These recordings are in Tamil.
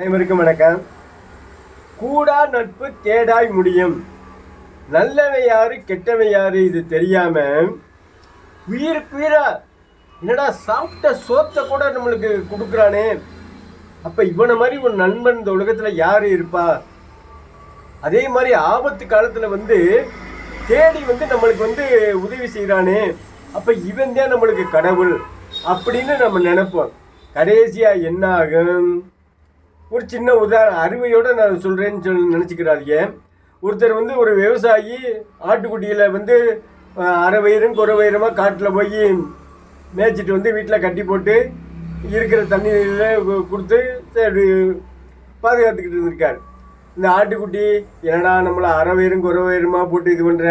அனைவருக்கும் வணக்கம். கூடா நட்பு கேடாய் முடியும். நல்லவன் யாரு கெட்டவன் யாரு இது தெரியாம உயிருக்கு உயிரா என்னடா சாப்பிட்ட சோத்தை கூட நம்மளுக்கு கொடுக்குறானே. அப்ப இவனை மாதிரி ஒரு நண்பன் இந்த உலகத்துல யாரு இருப்பா? அதே மாதிரி ஆபத்து காலத்துல வந்து தேடி வந்து நம்மளுக்கு வந்து உதவி செய்கிறானே அப்ப இவன் தான் நம்மளுக்கு கடவுள் அப்படின்னு நம்ம நினைப்போம். கடைசியா என்ன ஆகும்? ஒரு சின்ன உதாரணம் அருமையோடு நான் சொல்கிறேன்னு சொல் நினச்சிக்கிறாதீங்க. ஒருத்தர் வந்து ஒரு விவசாயி ஆட்டுக்குட்டியில் வந்து அரை வயிறும் குறை வயிறுமாக காட்டில் போய் மேய்ச்சிட்டு வந்து வீட்டில் கட்டி போட்டு இருக்கிற தண்ணியில் கொடுத்து பாதுகாத்துக்கிட்டு இருந்திருக்கார். இந்த ஆட்டுக்குட்டி என்னடா நம்மளை அரை வயிறும் குறை வயிறுமா போட்டு இது பண்ணுற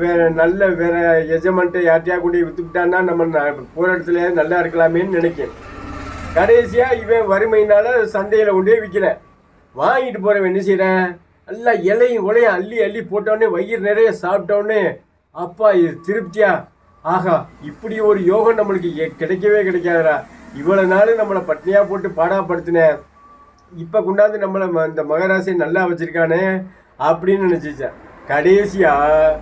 வேற நல்ல வேற எஜமான்ட்ட யார்ட்டையா கூட்டி விற்றுக்கிட்டான்னா நம்ம ந- இடத்துல நல்லா இருக்கலாமேன்னு நினைக்கிறேன் கடைசியாக இவன் வறுமையினால் சந்தையில் கொண்டே விற்கிறேன் வாங்கிட்டு போகிறவன் என்ன செய்கிறேன் நல்லா இலையும் உலையும் அள்ளி அள்ளி போட்டோடனே வயிறு நிறைய சாப்பிட்டோடனே அப்பா இது திருப்தியா? ஆஹா இப்படி ஒரு யோகம் நம்மளுக்கு கிடைக்கவே கிடைக்காதுடா. இவ்வளோ நாள் நம்மளை பட்னியாக போட்டு பாடாப்படுத்தினேன் இப்போ கொண்டாந்து நம்மளை ம- இந்த மகராசியை நல்லா வச்சுருக்கானே அப்படின்னு நினச்சிச்சேன் கடைசியாக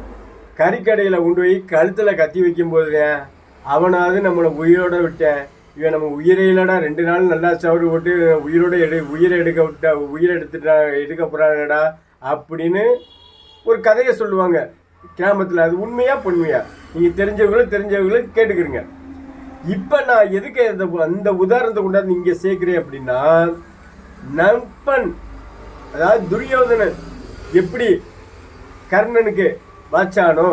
கறிக்கடையில் கொண்டு போய் கழுத்தில் கத்தி வைக்கும் போதுங்க அவனாவது நம்மளை உயிரோட விட்டேன். இவன் நம்ம உயிரையிலடா ரெண்டு நாள் நல்லா சவுடு போட்டு உயிரோட எடு உயிரை எடுக்க விட்டா உயிரை எடுத்துட்டா எடுக்க போகிறாங்கடா அப்படின்னு ஒரு கதையை சொல்லுவாங்க. கிராமத்தில் அது உண்மையா பொன்மையா? நீங்கள் தெரிஞ்சவங்களும் தெரிஞ்சவங்களும் கேட்டுக்கிறீங்க. இப்போ நான் எதுக்கு அந்த அந்த உதாரணத்தை கொண்டாந்து இங்கே சேர்க்குறேன் அப்படின்னா நண்பன் அதாவது துரியோதனன் எப்படி கர்ணனுக்கு வாச்சானோ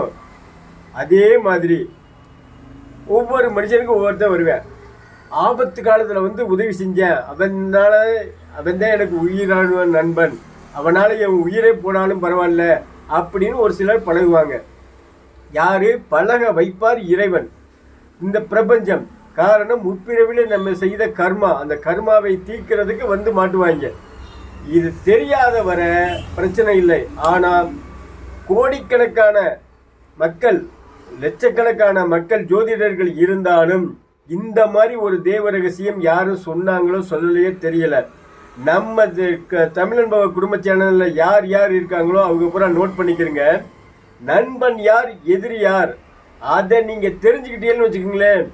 அதே மாதிரி ஒவ்வொரு மனுஷனுக்கும் ஒவ்வொருத்தன் வருவேன். ஆபத்து காலத்தில் வந்து உதவி செஞ்சேன் அவனால அவன் தான் எனக்கு உயிரான நண்பன். அவனால என் உயிரே போனாலும் பரவாயில்ல அப்படின்னு ஒரு சிலர் பழகுவாங்க. யாரு? பழக வைப்பார் இறைவன். இந்த பிரபஞ்சம். காரணம் முப்பிரவில் நம்ம செய்த கர்மா. அந்த கர்மாவை தீர்க்கிறதுக்கு வந்து மாட்டுவாங்க. இது தெரியாத வர பிரச்சனை இல்லை. ஆனால் கோடிக்கணக்கான மக்கள் லட்சக்கணக்கான மக்கள் ஜோதிடர்கள் இருந்தாலும் இந்த மாதிரி ஒரு தேவ ரகசியம் யாரும் சொன்னாங்களோ சொல்லலையோ தெரியல. நம்ம தி- க- தமிழன் பவ குடும்ப சேனலில் யார் யார் இருக்காங்களோ அவங்க பூரா நோட் பண்ணிக்கிறங்க. நண்பன் யார் எதிரி யார் அதை நீங்கள் தெரிஞ்சுக்கிட்டீங்கன்னு வச்சுக்கோங்களேன்.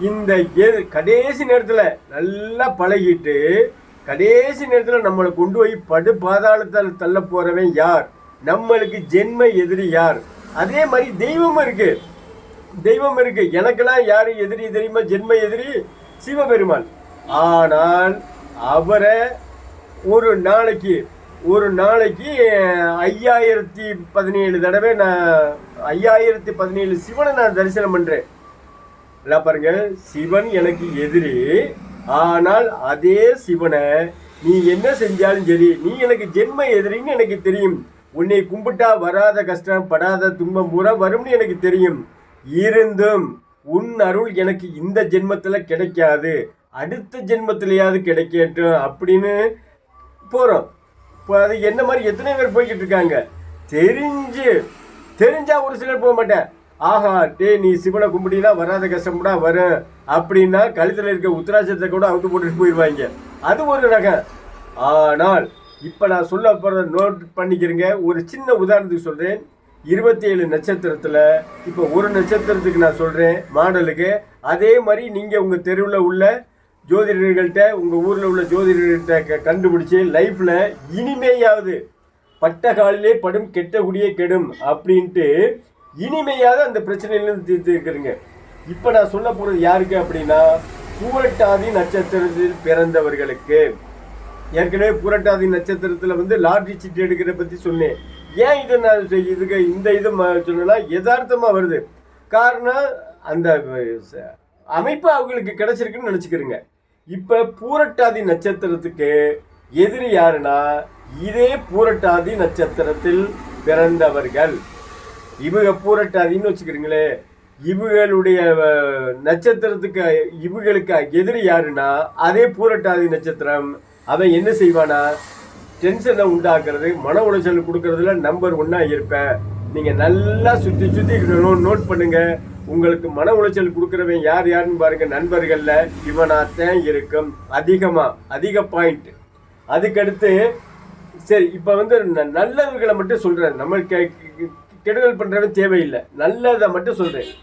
இந்த எது கடைசி நேரத்தில் நல்லா பழகிட்டு கடைசி நேரத்தில் நம்மளை கொண்டு போய் படு பாதாளத்தில் தள்ள போகிறவன் யார்? நம்மளுக்கு ஜென்ம எதிரி யார்? அதே மாதிரி தெய்வமும் இருக்குது தெய்வம் இருக்கு. எனக்கெல்லாம் யாரு எதிரி தெரியுமா ஜென்ம எதிரி சிவபெருமான். ஆனால் அவரை ஒரு நாளைக்கு ஒரு நாளைக்கு ஐயாயிரத்தி பதினேழு தடவை நான் ஐயாயிரத்தி பதினேழு சிவனை நான் தரிசனம் பண்றேன். நல்லா பாருங்க சிவன் எனக்கு எதிரி. ஆனால் அதே சிவனை நீ என்ன செஞ்சாலும் சரி நீ எனக்கு ஜென்ம எதிரின்னு எனக்கு தெரியும். உன்னை கும்பிட்டா வராத கஷ்டம் படாத துன்பம் பூரா வரும்னு எனக்கு தெரியும். இருந்தும் உன் அருள் எனக்கு இந்த ஜென்மத்தில் கிடைக்காது அடுத்த ஜென்மத்திலேயாவது கிடைக்கட்டும் அப்படின்னு போகிறோம் இப்போ அது என்ன மாதிரி எத்தனை பேர் போய்கிட்டு இருக்காங்க? தெரிஞ்சு தெரிஞ்சா ஒரு சிலர் போக மாட்டேன். ஆஹா டேய் நீ சிவனை கும்பிட்டினா வராத கஷ்டம்டா வரும் அப்படின்னா கழுத்தில் இருக்க உத்தராட்சத்தை கூட அவுத்து போட்டுட்டு போயிடுவாங்க அது ஒரு ரகம். ஆனால் இப்போ நான் சொல்ல போகிறத நோட் பண்ணிக்கிறேங்க. ஒரு சின்ன உதாரணத்துக்கு சொல்கிறேன் இருபத்தி ஏழு நட்சத்திரத்தில் இப்போ ஒரு நட்சத்திரத்துக்கு நான் சொல்கிறேன் மாடலுக்கு. அதே மாதிரி நீங்கள் உங்கள் தெருவில் உள்ள ஜோதிடர்கள்ட்ட உங்கள் ஊரில் உள்ள ஜோதிடர்கள்ட்ட க- லைஃப்பில் இனிமையாவது பட்ட காலிலே படும் கெட்ட குடியே கெடும் அப்படின்ட்டு இனிமையாவது அந்த பிரச்சனையிலேருந்து தீர்த்து இருக்கிறீங்க இப்போ நான் சொல்ல போகிறது யாருக்கு அப்படின்னா பூரட்டாதி நட்சத்திரத்தில் பிறந்தவர்களுக்கு. ஏற்கனவே புரட்டாதி நட்சத்திரத்தில் வந்து லாட்ரி சீட்டு எடுக்கிறத பற்றி சொன்னேன். ஏன் இதை நான் இதுக்கு இந்த இது சொன்னா யதார்த்தமாக வருது. காரணம் அந்த அமைப்பு அவங்களுக்கு கிடைச்சிருக்குன்னு நினச்சிக்கிறேங்க. இப்போ பூரட்டாதி நட்சத்திரத்துக்கு எதிரி யாருன்னா இதே பூரட்டாதி நட்சத்திரத்தில் பிறந்தவர்கள். இவங்க பூரட்டாதின்னு வச்சுக்கிறீங்களே இவங்களுடைய நட்சத்திரத்துக்கு இவங்களுக்கு எதிரி யாருன்னா அதே பூரட்டாதி நட்சத்திரம் அவன் என்ன செய்வானா? டென்ஷனை உண்டாக்குறது மன உளைச்சல் கொடுக்கறதுல நம்பர் ஒன்னா இருப்பேன் நீங்க நல்லா சுத்தி சுத்தி நோட் பண்ணுங்க. உங்களுக்கு மன உளைச்சல் கொடுக்குறவன் யார் யாருன்னு பாருங்க நண்பர்கள்ல இவனாத்தான் இருக்கும். அதிகமா அதிக பாயிண்ட் அதுக்கடுத்து சரி இப்போ வந்து ந- நல்லதுகளை மட்டும் சொல்றேன். நம்ம கெ- கெடுதல் பண்றவன் தேவையில்லை. நல்லதை மட்டும் சொல்றேன்.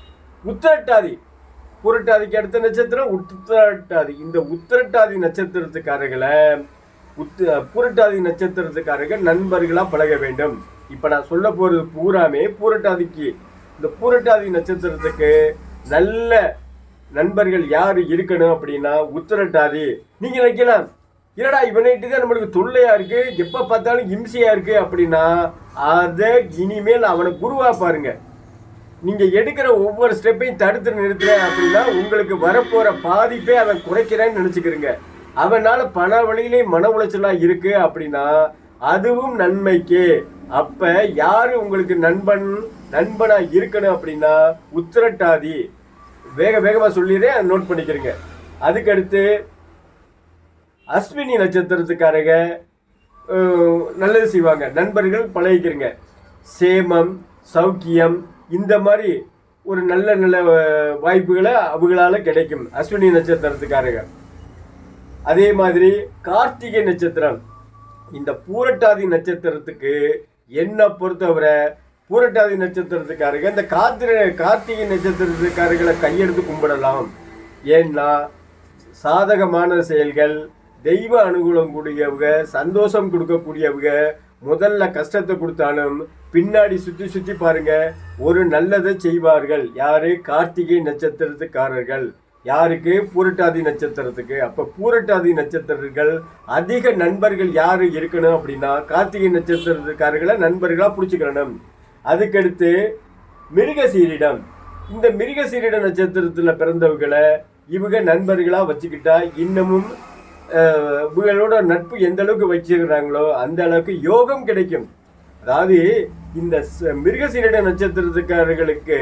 உத்திரட்டாதி. புரட்டாதிக்கு அடுத்த நட்சத்திரம் உத்திரட்டாதி. இந்த உத்திரட்டாதி நட்சத்திரத்துக்காரர்களை உத்து பூரட்டாதி நட்சத்திரத்துக்காரர்கள் நண்பர்களாக பழக வேண்டும். இப்போ நான் சொல்ல போகிறது பூராமே பூரட்டாதிக்கு. இந்த பூரட்டாதி நட்சத்திரத்துக்கு நல்ல நண்பர்கள் யார் இருக்கணும் அப்படின்னா உத்திரட்டாதி. நீங்கள் நினைக்கலாம் இல்லடா இவனைட்டு தான் நம்மளுக்கு தொல்லையாக இருக்குது எப்போ பார்த்தாலும் இம்சையாக இருக்குது அப்படின்னா அதை இனிமேல் அவனை குருவாக பாருங்கள் நீங்கள் எடுக்கிற ஒவ்வொரு ஸ்டெப்பையும் தடுத்து நிறுத்துறேன் அப்படின்னா உங்களுக்கு வரப்போகிற பாதிப்பே அவன் குறைக்கிறேன்னு நினச்சிக்கிறேங்க அவனால பல வழியிலே மன உளைச்சலா இருக்கு அப்படின்னா அதுவும் நன்மைக்கு. அப்ப யாரு உங்களுக்கு நண்பன் நண்பனா இருக்கணும் அப்படின்னா உத்திரட்டாதி. வேக வேகமா சொல்லிடுறேன் அதை நோட் பண்ணிக்கிறீங்க. அதுக்கடுத்து அஸ்வினி நட்சத்திரத்துக்காரங்க நல்லது செய்வாங்க. நண்பர்கள் பழகிக்கிறங்க. சேமம் சௌக்கியம் இந்த மாதிரி ஒரு நல்ல நல்ல வாய்ப்புகளை அவங்களால கிடைக்கும். அஸ்வினி நட்சத்திரத்துக்காரங்க. அதே மாதிரி கார்த்திகை நட்சத்திரம். இந்த பூரட்டாதி நட்சத்திரத்துக்கு என்னை பொறுத்தவரை பூரட்டாதி நட்சத்திரத்துக்காரங்க இந்த கார்த்திகை கார்த்திகை நட்சத்திரத்துக்காரர்களை கையெடுத்து கும்பிடலாம். ஏன்னா சாதகமான செயல்கள் தெய்வ அனுகூலம் கூடியவங்க சந்தோஷம் கொடுக்கக்கூடியவங்க முதல்ல கஷ்டத்தை கொடுத்தாலும் பின்னாடி சுற்றி சுற்றி பாருங்க ஒரு நல்லதை செய்வார்கள். யாரு? கார்த்திகை நட்சத்திரத்துக்காரர்கள். யாருக்கு? பூரட்டாதி நட்சத்திரத்துக்கு. அப்ப பூரட்டாதி நட்சத்திரர்கள் அதிக நண்பர்கள் யாரு இருக்கணும் அப்படின்னா கார்த்திகை நட்சத்திரத்துக்காரர்களை நண்பர்களா பிடிச்சிக்கிறணும் அதுக்கடுத்து மிருகசீரிடம். இந்த மிருகசீரிட நட்சத்திரத்துல பிறந்தவங்களை இவங்க நண்பர்களா வச்சுக்கிட்டா இன்னமும் இவங்களோட நட்பு எந்த அளவுக்கு வச்சுக்கிறாங்களோ அந்த அளவுக்கு யோகம் கிடைக்கும். அதாவது இந்த மிருகசீரிட நட்சத்திரத்துக்காரர்களுக்கு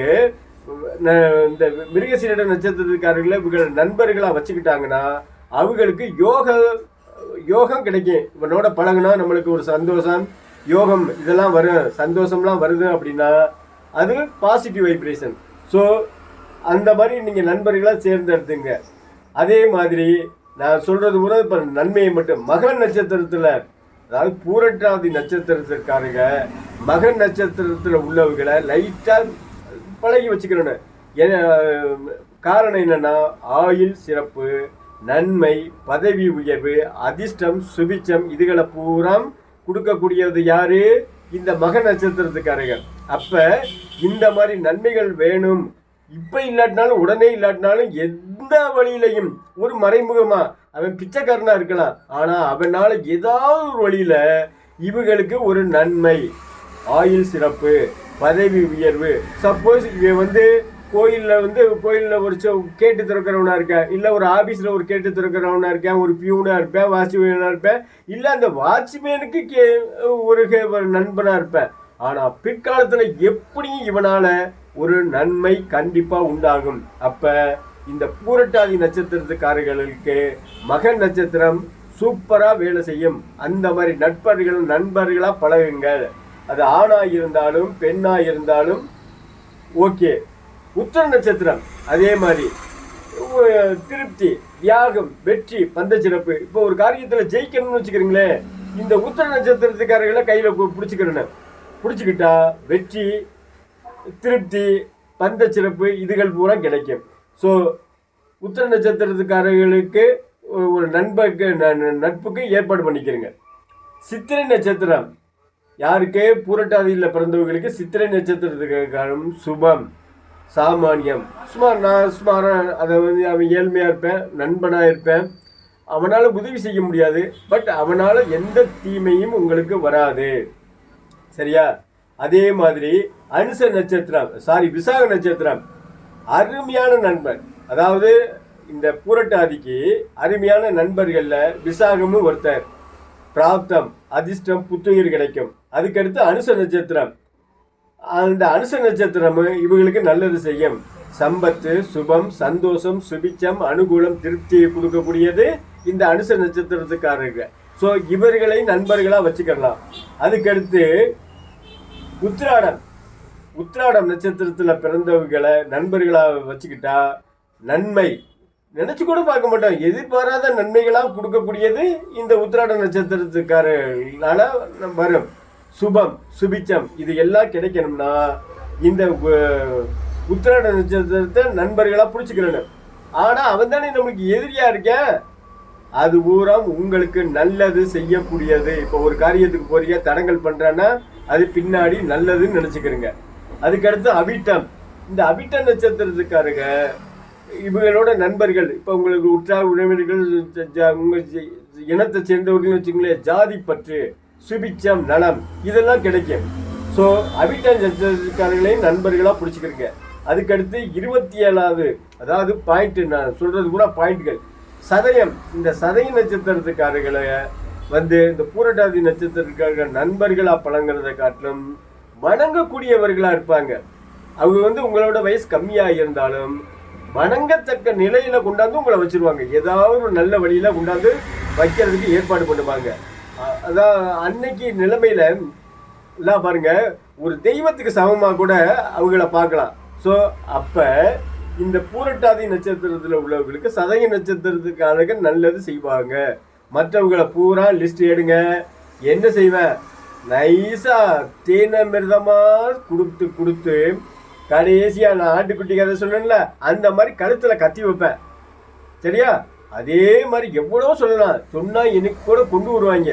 இந்த மிருகசீரட நட்சத்திரத்துக்காரர்களை இவங்க நண்பர்களாக வச்சுக்கிட்டாங்கன்னா அவங்களுக்கு யோக யோகம் கிடைக்கும். இவனோட பழகுனா நம்மளுக்கு ஒரு சந்தோஷம் யோகம் இதெல்லாம் வரும் சந்தோஷம்லாம் வருது அப்படின்னா அது பாசிட்டிவ் வைப்ரேஷன் ஸோ அந்த மாதிரி நீங்கள் நண்பர்களாக சேர்ந்தெடுத்துங்க அதே மாதிரி நான் சொல்கிறது கூட இப்போ நன்மையை மட்டும் மகன் நட்சத்திரத்தில் அதாவது பூரட்டாதி நட்சத்திரத்திற்காரங்க மகன் நட்சத்திரத்தில் உள்ளவங்களை லைட்டாக பழகி வச்சுக்கிறேன் காரணம் என்னன்னா ஆயுள் சிறப்பு நன்மை பதவி உயர்வு அதிர்ஷ்டம் சுபிச்சம் இதுகளை பூராம் கொடுக்கக்கூடியது யாரு? இந்த மக நட்சத்திரத்துக்காரங்க அப்ப இந்த மாதிரி நன்மைகள் வேணும். இப்ப இல்லாட்டினாலும் உடனே இல்லாட்டினாலும் எந்த வழியிலையும் ஒரு மறைமுகமா அவன் பிச்சைக்காரனா இருக்கலாம். ஆனா அவனால ஏதாவது ஒரு வழியில இவங்களுக்கு ஒரு நன்மை. ஆயுள் சிறப்பு பதவி உயர்வு. சப்போஸ் இவன் வந்து கோயிலில் வந்து கோயிலில் ஒரு கேட்டு திறக்கிறவனா இருக்கேன். இல்லை ஒரு ஆஃபீஸில் ஒரு கேட்டு திறக்கிறவனா இருக்கேன். ஒரு பியூனாக இருப்பேன் வாட்ச்மேனாக இருப்பேன். இல்லை அந்த வாட்ச்மேனுக்கு கே ஒரு கே- ஒரு நண்பனாக இருப்பேன். ஆனால் பிற்காலத்தில் எப்படியும் இவனால் ஒரு நன்மை கண்டிப்பாக உண்டாகும். அப்போ இந்த பூரட்டாதி நட்சத்திரத்துக்காரர்களுக்கு மகன் நட்சத்திரம் சூப்பராக வேலை செய்யும். அந்த மாதிரி நட்பர்கள் நண்பர்களாக பழகுங்கள். அது ஆணாக இருந்தாலும் பெண்ணாக இருந்தாலும் ஓகே. உத்திர நட்சத்திரம் அதே மாதிரி. திருப்தி தியாகம் வெற்றி பந்த சிறப்பு. இப்போ ஒரு காரியத்தில் ஜெயிக்கணும்னு வச்சுக்கிறீங்களேன் இந்த உத்தர நட்சத்திரத்துக்காரர்களை கையில் பிடிச்சிக்கிறேன் பிடிச்சிக்கிட்டா வெற்றி திருப்தி பந்த சிறப்பு இதுகள் பூரா கிடைக்கும். ஸோ உத்தர நட்சத்திரத்துக்காரர்களுக்கு ஒரு நண்பருக்கு ந- ந- நட்புக்கு ஏற்பாடு பண்ணிக்கிறேங்க. சித்திரை நட்சத்திரம். யாருக்கு? பூரட்டாதியில் பிறந்தவங்களுக்கு சித்திரை நட்சத்திரத்துக்காரும் சுபம். சாமானியம். சும்மா நான் சுமார் அதை வந்து அவன் ஏழ்மையாக இருப்பேன் நண்பனாக இருப்பேன். அவனால் உதவி செய்ய முடியாது பட் அவனால் எந்த தீமையும் உங்களுக்கு வராது. சரியா? அதே மாதிரி அனுச நட்சத்திரம் சாரி விசாக நட்சத்திரம் அருமையான நண்பர். அதாவது இந்த பூரட்டாதிக்கு அருமையான நண்பர்களில் விசாகமும் ஒருத்தர். பிராப்தம் அதிர்ஷ்டம் புத்துயிர் கிடைக்கும். அதுக்கடுத்து அனுச நட்சத்திரம். அந்த அனுச நட்சத்திரமும் இவங்களுக்கு நல்லது செய்யும். சம்பத்து சுபம் சந்தோஷம் சுபிச்சம் அனுகூலம் திருப்தியை கொடுக்கக்கூடியது இந்த அனுச நட்சத்திரத்துக்காரங்க. ஸோ இவர்களை நண்பர்களாக வச்சுக்கலாம். அதுக்கடுத்து உத்திராடம். உத்ராடம் நட்சத்திரத்தில் பிறந்தவர்களை நண்பர்களாக வச்சுக்கிட்டா நன்மை. நினச்சி கூட பார்க்க மாட்டோம். எதிர்பாராத நன்மைகளாக கொடுக்கக்கூடியது இந்த உத்திராட நட்சத்திரத்துக்காரனால வரும். சுபம் சுபிச்சம் இது எல்லாம் கிடைக்கணும்னா இந்த உ- உத்திராட நட்சத்திரத்தை நண்பர்களாக பிடிச்சிக்கிறணும் ஆனால் அவன் தானே நம்மளுக்கு எதிரியா இருக்கேன் அது பூரா உங்களுக்கு நல்லது செய்யக்கூடியது. இப்போ ஒரு காரியத்துக்கு போறீங்க தடங்கல் பண்ணுறேன்னா அது பின்னாடி நல்லதுன்னு நினச்சிக்கிறேங்க. அதுக்கடுத்து அபிட்டம் இந்த அபிட்ட நட்சத்திரத்துக்காரங்க இவங்களோட நண்பர்கள் இப்போ உங்களுக்கு உற்றார் உறவினர்கள் உங்கள் இனத்தை சேர்ந்தவர்கள் வச்சுங்களேன் ஜாதி பற்று. சுபிச்சம் நலம் இதெல்லாம் கிடைக்கும். ஸோ அபிட்ட நட்சத்திரக்காரங்களையும் நண்பர்களாக பிடிச்சிக்கிறீங்க அதுக்கடுத்து இருபத்தி ஏழாவது அதாவது பாயிண்ட் நான் சொல்கிறது கூட பாயிண்ட்கள் சதயம் இந்த சதய நட்சத்திரத்துக்காரர்களை வந்து இந்த பூரட்டாதி நட்சத்திரத்துக்காரர்கள் நண்பர்களாக பழங்கிறத காட்டிலும் வணங்கக்கூடியவர்களாக இருப்பாங்க. அவங்க வந்து உங்களோட வயசு கம்மியாக இருந்தாலும் வணங்கத்தக்க நிலையில் கொண்டாந்து உங்களை வச்சிருவாங்க. ஏதாவது ஒரு நல்ல வழியில் கொண்டாந்து வைக்கிறதுக்கு ஏற்பாடு பண்ணுவாங்க. அதான் அன்னைக்கு நிலைமையில எல்லாம் பாருங்க ஒரு தெய்வத்துக்கு சமமாக கூட அவங்கள பார்க்கலாம். ஸோ அப்ப இந்த பூரட்டாதி நட்சத்திரத்தில் உள்ளவங்களுக்கு சதய நட்சத்திரத்துக்காரங்க நல்லது செய்வாங்க. மற்றவங்களை பூரா லிஸ்ட் எடுங்க. என்ன செய்வேன்? நைஸா தேனமிர்தமா கொடுத்து கொடுத்து கடைசியா நான் ஆட்டுக்குட்டி கதை சொன்னேன்ல அந்த மாதிரி கழுத்துல கத்தி வைப்பேன். சரியா? அதே மாதிரி எவ்வளோ சொல்லலாம். சொன்னால் எனக்கு கூட கொண்டு வருவாங்க.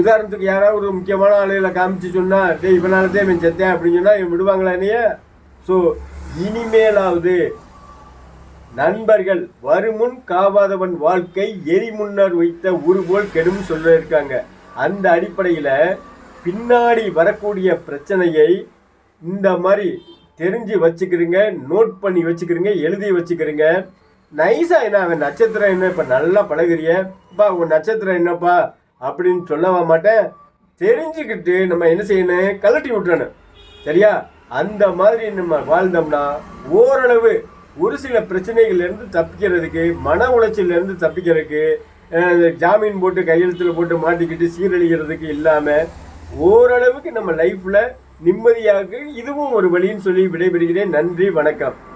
உதாரணத்துக்கு யாராவது ஒரு முக்கியமான ஆளுகளை காமிச்சு சொன்னால் டேய் இவனால தான் இவன் செத்தேன் அப்படின்னு சொன்னால் இவன் விடுவாங்களா என்னைய? ஸோ இனிமேலாவது நண்பர்கள் வருமுன் காவாதவன் வாழ்க்கை எரி முன்னர் வைத்த உருபோல் கெடும் சொல்ல இருக்காங்க. அந்த அடிப்படையில் பின்னாடி வரக்கூடிய பிரச்சனையை இந்த மாதிரி தெரிஞ்சு வச்சுக்கிறீங்க நோட் பண்ணி வச்சுக்கிறீங்க எழுதி வச்சுக்கிறீங்க. நைஸா என்ன அவன் நட்சத்திரம் என்ன இப்போ நல்லா பழகிறிய? இப்போ உன் நட்சத்திரம் என்னப்பா? அப்படின்னு சொல்லவா மாட்டேன். தெரிஞ்சுக்கிட்டு நம்ம என்ன செய்யணும்? கழட்டி விட்டுறணும். சரியா? அந்த மாதிரி நம்ம வாழ்ந்தோம்னா ஓரளவு ஒரு சில பிரச்சனைகள்லேருந்து தப்பிக்கிறதுக்கு மன உளைச்சல்லேருந்து தப்பிக்கிறதுக்கு ஜாமீன் போட்டு கையெழுத்தில் போட்டு மாட்டிக்கிட்டு சீரழிகிறதுக்கு இல்லாமல் ஓரளவுக்கு நம்ம லைஃப்பில் நிம்மதியாக இதுவும் ஒரு வழின்னு சொல்லி விடைபெறுகிறேன். நன்றி வணக்கம்.